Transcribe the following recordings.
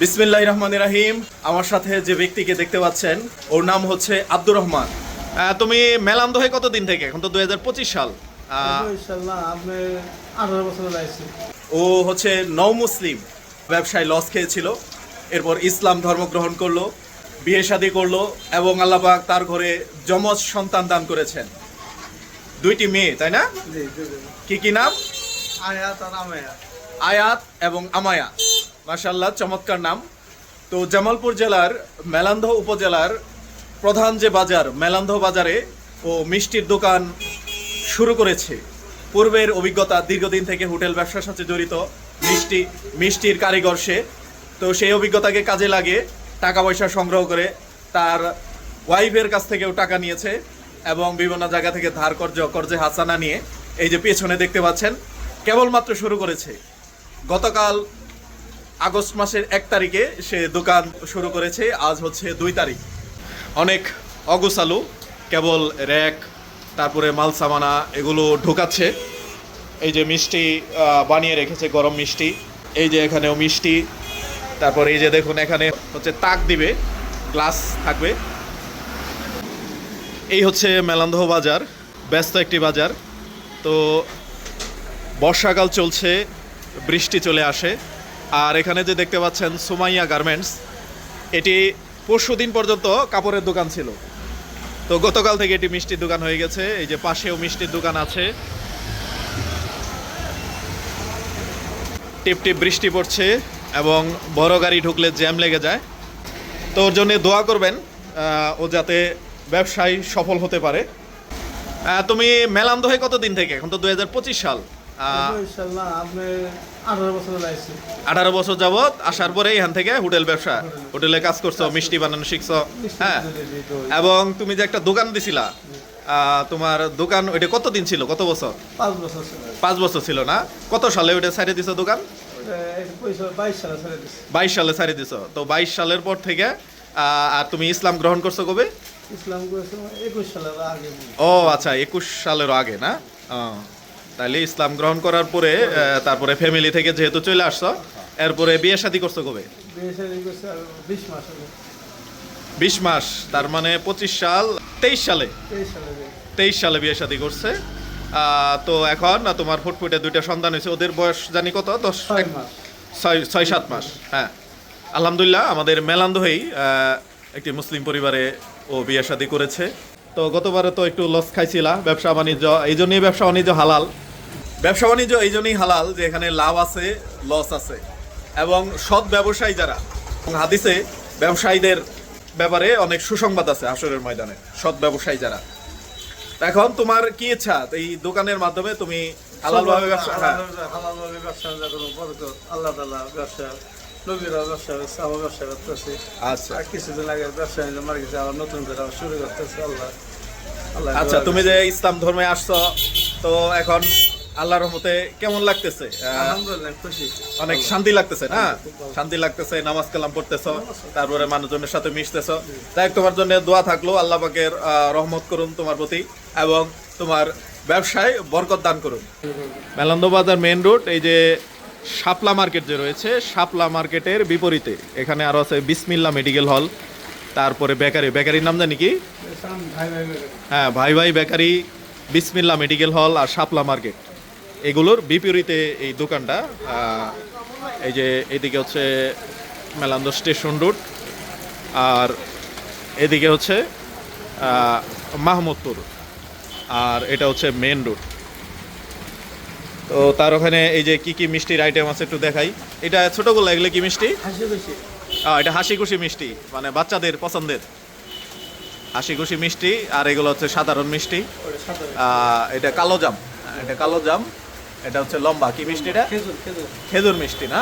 বিসমিল্লাহ রহমান রাহিম। আমার সাথে যে ব্যক্তিকে দেখতে পাচ্ছেন ওর নাম হচ্ছে আব্দুর রহমান। তুমি মেলান্দ হয়ে কতদিন থেকে? এখন তো দুই সাল। ও হচ্ছে নও মুসলিম। ব্যবসায় লস খেয়েছিল এরপর ইসলাম ধর্ম গ্রহণ করল বিয়ে শাদী করল এবং আল্লাপাক তার ঘরে যমজ সন্তান দান করেছেন। দুইটি মেয়ে তাই না? জি জি জি কি কি নাম? আয়াত আর আমায়া। আয়াত এবং আমায়া। মাশাল্লাহ চমৎকার নাম। তো জামালপুর জেলার মেলান্ধ উপজেলার প্রধান যে বাজার মেলান্ধ বাজারে ও মিষ্টির দোকান শুরু করেছে। পূর্বের অভিজ্ঞতা দীর্ঘদিন থেকে হোটেল ব্যবসার সাথে জড়িত, মিষ্টি, মিষ্টির কারিগর সে। তো সেই অভিজ্ঞতাকে কাজে লাগে টাকা পয়সা সংগ্রহ করে তার ওয়াইফের কাছ থেকেও টাকা নিয়েছে এবং বিভিন্ন জায়গা থেকে ধার কর্য কর্জে হাসানা নিয়ে এই যে পেছনে দেখতে পাচ্ছেন, কেবলমাত্র শুরু করেছে। গতকাল আগস্ট মাসের এক তারিখে সে দোকান শুরু করেছে। আজ হচ্ছে দুই তারিখ। অনেক অগুসালু কেবল র্যাক, তারপরে মাল সামানা এগুলো ঢোকাচ্ছে। এই যে মিষ্টি বানিয়ে রেখেছে গরম মিষ্টি। এই যে এখানেও মিষ্টি। তারপরে এই যে দেখুন, এখানে হচ্ছে তাক দিবে, গ্লাস থাকবে। এই হচ্ছে মেলান্দহ বাজার, ব্যস্ত একটি বাজার। তো বর্ষাকাল চলছে, বৃষ্টি চলে আসে। আর এখানে যে দেখতে পাচ্ছেন সুমাইয়া গার্মেন্টস, এটি পরশু দিন পর্যন্ত কাপড়ের দোকান ছিল। তো গতকাল থেকে এটি মিষ্টির দোকান হয়ে গেছে, এই যে পাশেও মিষ্টির দোকান আছে। টিপ টিপ বৃষ্টি পড়ছে এবং বড় গাড়ি ঢুকলে জ্যাম লেগে যায়। তো ওর জন্য দোয়া করবেন ও যাতে ব্যবসায় সফল হতে পারে। তুমি মেলান্দ হয়ে কতদিন থেকে? এখন তো দু হাজার পঁচিশ সাল। আঠারো বছর যাবত আসার পরে এখান থেকে হোটেল ব্যবসা হোটেলে কাজ করছ মিষ্টি বানানো শিখছো হ্যাঁ? এবং তুমি যে একটা দোকান দিছিলা তোমার দোকান ওইটা কতদিন ছিল কত বছর? পাঁচ বছর ছিল। পাঁচ বছর ছিল না? কত সালে ওইটা ছাড়িয়ে দিছো দোকান? বাইশ সালে ছাড়িয়ে দিছো। তো বাইশ সালের পর থেকে আর তুমি ইসলাম গ্রহণ করছ কবে? ইসলাম করেছে একুশ সালের আগে। ও আচ্ছা একুশ সালেরও আগে না? তাহলে ইসলাম গ্রহণ করার পরে তারপরে ফ্যামিলি থেকে যেহেতু চলে আসছো এরপরে বিয়ে শাদী করছ কবে? বিশ মাস তার মানে পঁচিশ সাল তেইশ সালে? তেইশ সালে বিয়ে। শাদী করছে। তো এখন তোমার ফুটফুটে দুইটা সন্তান হয়েছে ওদের বয়স জানি কত? দশ ছয় ছয় ছয় সাত মাস হ্যাঁ। আলহামদুলিল্লাহ আমাদের মেলান্দ হয়েই আহ, একটি মুসলিম পরিবারে ও বিয়ে শাদী করেছে। তো গতবারে তো একটু লস খাইছিলা ব্যবসা বাণিজ্য এই জন্যই ব্যবসা বাণিজ্য হালাল। ব্যবসা বাণিজ্য এই জন্যই হালাল যে এখানে লাভ আছে লস আছে। এবং সৎ ব্যবসায়ী যারা হাদিসে ব্যবসায়ীদের ব্যাপারে অনেক সুসংবাদ আছে আসরের ময়দানে সৎ ব্যবসায়ী যারা। এখন তোমার কি ইচ্ছা? এই দোকানের মাধ্যমে তুমি হালালভাবে ব্যবসা হ্যাঁ। হালালভাবে- হালালভাবে ব্যবসা আল্লাহ তাআলা ব্যবসা নবীরা ব্যবসা করছে আমার ব্যবসা করতেছি। আচ্ছা। কিছুদিন আগে ব্যবসা নিয়ে মার গেছে আবার নতুন করে শুরু করতেছে আল্লাহ। আচ্ছা তুমি যে ইসলাম ধর্মে আসছো তো এখন আল্লাহর রহমতে কেমন লাগতেছে? অনেক শান্তি লাগতেছে না? শান্তি লাগতেছে নামাজ কালাম পড়তেছো তারপরে মানুষজনের সাথে মিশতেছো। তাই তোমার জন্য দোয়া থাকল আল্লাহ পাকের রহমত করুন তোমার প্রতি এবং তোমার ব্যবসায় বরকত দান করুন। মেলান্দ বাজার মেন রোড এই যে শাপলা মার্কেট যে রয়েছে শাপলা মার্কেটের বিপরীতে। এখানে আরও আছে বিসমিল্লা মেডিকেল হল তারপরে বেকারি। বেকারির নাম জানি কি। হ্যাঁ ভাই ভাই বেকারি বিসমিল্লা মেডিকেল হল আর শাপলা মার্কেট। এগুলোর বিপরীতে এই দোকানটা এই যে এদিকে হচ্ছে মেলান্দ স্টেশন রোড আর এদিকে হচ্ছে মাহমুদপুর আর এটা হচ্ছে মেন রোড। তো তার ওখানে এই যে কি কি মিষ্টির আইটেম আছে একটু দেখাই। এটা ছোটগুলো এগুলো কি মিষ্টি? হাসি এটা হাসি খুশি মিষ্টি মানে বাচ্চাদের পছন্দের। হাসি খুশি মিষ্টি আর এগুলো হচ্ছে সাধারণ মিষ্টি। এটা কালো জাম এটা কালো জাম এটা হচ্ছে লম্বা কি মিষ্টি এটা? খেজুর খেজুর। খেজুর মিষ্টি না?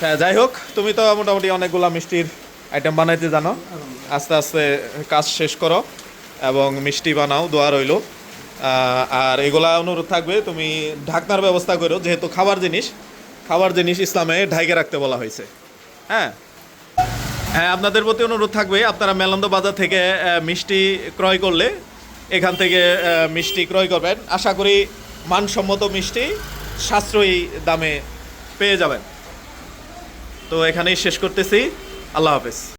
হ্যাঁ যাই হোক তুমি তো মোটামুটি অনেকগুলা মিষ্টির আইটেম বানাইতে জানো। আস্তে আস্তে কাজ শেষ করো এবং মিষ্টি বানাও দোয়া রইল। আর এগুলা অনুরোধ থাকবে তুমি ঢাকনার ব্যবস্থা করো যেহেতু খাবার জিনিস খাবার জিনিস ইসলামে ঢাইকে রাখতে বলা হয়েছে। হ্যাঁ? হ্যাঁ আপনাদের প্রতি অনুরোধ থাকবে আপনারা মেলান্দ বাজার থেকে মিষ্টি ক্রয় করলে এখান থেকে মিষ্টি ক্রয় করবেন। আশা করি মানসম্মত মিষ্টি সাশ্রয়ী দামে পেয়ে যাবেন। তো এখানেই শেষ করতেছি। আল্লাহ হাফেজ।